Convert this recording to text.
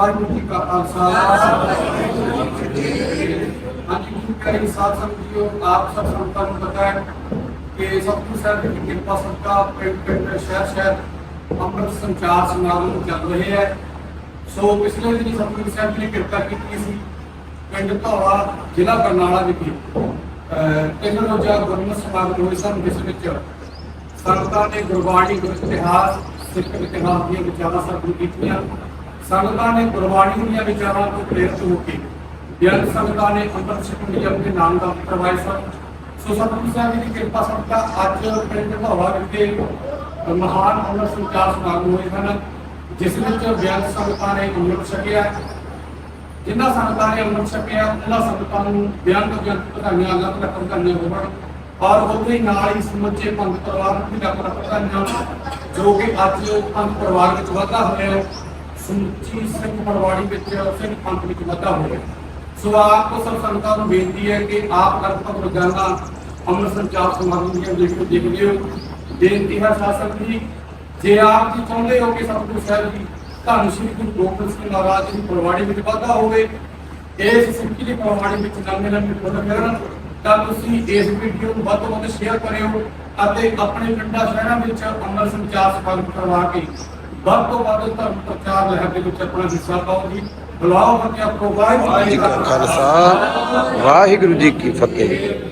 ਵਾਹਿਗੁਰੂ ਜੀ ਕਾ ਖਾਲਸਾ। ਹਾਂਜੀ, ਗੁਰੂ ਕਰੀ ਸਾਧ ਸੰਗਤ ਆਪ ਸਭ ਸੰਗਤਾਂ ਨੂੰ ਪਤਾ ਹੈ ਕਿ ਸਤਿਗੁਰੂ ਸਾਹਿਬ ਦੀ ਕਿਰਪਾ ਸਦਕਾ ਪਿੰਡ ਪਿੰਡ, ਸ਼ਹਿਰ ਸ਼ਹਿਰ ਅੰਮ੍ਰਿਤ ਸੰਚਾਰ ਸਮਾਗਮ ਚੱਲ ਰਹੇ ਹੈ। ਸੋ ਪਿਛਲੇ ਦਿਨੀ ਸਤਿਗੁਰੂ ਸਾਹਿਬ ਨੇ ਕਿਰਪਾ ਕੀਤੀ ਸੀ ਪਿੰਡ ਧੌਲਾ, ਜ਼ਿਲ੍ਹਾ ਬਰਨਾਲਾ ਵਿਖੇ ਤਿੰਨ ਰੋਜ਼ਾ ਗੁਰਮਤਿ ਸਮਾਗਮ ਹੋਏ ਸਨ, ਜਿਸ ਵਿੱਚ ਸੰਗਤਾਂ ਨੇ ਗੁਰਬਾਣੀ ਗੁਰ ਇਤਿਹਾਸ ਸਿੱਖ ਇਤਿਹਾਸ ਦੀਆਂ ਵਿਚਾਰਾਂ ਸਰਪਣ ਕੀਤੀਆਂ। ਸੰਗਤਾਂ ਨੇ ਗੁਰਬਾਣੀ ਦੀਆਂ ਵਿਚਾਰਾਂ ਤੋਂ ਪ੍ਰੇਰਿਤ ਹੋ ਕੇ ਬਿਆਨ ਸੰਗਤਾਂ ਨੇ ਅੰਮ੍ਰਿਤ ਛਕਣ ਲਈ ਆਪਣੇ ਨਾਮ ਦਾ ਕਰਵਾਏ ਸਨ ਸੋ। ਸਤਿਗੁਰੂ ਸਾਹਿਬ ਦੀ ਕਿਰਪਾ ਸਦਕਾ ਅੱਜ ਪਿੰਡ ਧੌਲਾ ਵਿਖੇ ਮਹਾਨ ਅੰਮ੍ਰਿਤ ਸੰਚਾਰ ਸਮਾਗਮ ਹੋਏ ਹਨ, ਜਿਸ ਵਿੱਚ ਬਿਆਨ ਸੰਗਤਾਂ ਨੇ ਅੰਮ੍ਰਿਤ ਛਕਿਆ। ਜਿਨ੍ਹਾਂ ਸੰਗਤਾਂ ਨੇ ਅੰਮ੍ਰਿਤ ਛਕਿਆ, ਉਹਨਾਂ ਸੰਗਤਾਂ ਨੂੰ ਬਿਆਨ ਤੋਂ ਜਨਤ ਵਧਾਈਆਂ, ਲੱਖ ਲੱਖ ਵਧਾਈਆਂ ਹੋਵਣ ਔਰ ਉਹਦੇ ਨਾਲ ਹੀ ਸਮੁੱਚੇ ਪੰਥ ਪਰਿਵਾਰ ਨੂੰ ਵੀ ਲੱਖ ਲੱਖ ਵਧਾਈਆਂ, ਜੋ ਕਿ ਅੱਜ ਪੰਥ ਪਰਿਵਾਰ ਵਿੱਚ ਵਾਧਾ ਹੋਇਆ ਸਮੁੱਚੀ ਸਿੰਘ ਪਰਿਵਾਰੀ ਵਿੱਚ ਸਿੰਘ ਪੰਥ ਵਿੱਚ ਵਾਧਾ ਹੋਇਆ ਸੋ ਆਪ ਸਭ ਸੰਗਤਾਂ ਨੂੰ ਬੇਨਤੀ ਹੈ ਕਿ ਆਪ ਲਗਭਗ ਰੋਜ਼ਾਨਾ ਅੰਮ੍ਰਿਤ ਸੰਚਾਰ ਸਮਾਗਮ ਦੀਆਂ ਵੀਡੀਓ ਦੇਖਦੇ ਹੋ। ਬੇਨਤੀ ਹੈ ਸ਼ਾਸਕ ਜੀ, ਜੇ ਆਪ ਜੀ ਚਾਹੁੰਦੇ ਹੋ ਕਿ ਸਤਿਗੁਰੂ ਸਾਹਿਬ ਜੀ ਧੰਨ ਸ਼੍ਰੀ ਗੁਰੂ ਗੋਬਿੰਦ ਸਿੰਘ ਮਹਾਰਾਜ ਦੀ ਪ੍ਰਵਾੜੀ ਵਿੱਚ ਵਾਧਾ ਹੋਵੇ, ਇਸ ਸਿੱਖੀ ਦੀ ਪ੍ਰਵਾੜੀ ਵਿੱਚ ਨਵੇਂ ਨਵੇਂ ਫੁੱਲ ਫਿਰਨ ਤਾਂ ਤੁਸੀਂ ਇਸ ਵੀਡੀਓ ਨੂੰ ਵੱਧ ਤੋਂ ਵੱਧ ਸ਼ੇਅਰ ਕਰਿਓ ਅਤੇ ਆਪਣੇ ਪਿੰਡਾਂ ਸ਼ਹਿਰਾਂ ਵਿੱਚ ਅੰਮ੍ਰਿਤ ਸੰਚਾਰ ਸਮਾਗਮ ਕਰਵਾ ਕੇ ਵੱਧ ਤੋਂ ਵੱਧ ਧਰਮ ਪ੍ਰਚਾਰ ਲਹਿਰ ਦੇ ਵਿੱਚ ਆਪਣਾ ਹਿੱਸਾ ਪਾਓ ਜੀ। ਬੁਲਾਓ ਬੱਚਿਆਂ ਪ੍ਰੋਵਾਈਡ ਜੀ ਕਾ ਖਾਲਸਾ ਵਾਹਿਗੁਰੂ ਜੀ ਕੀ ਫਤਿਹ।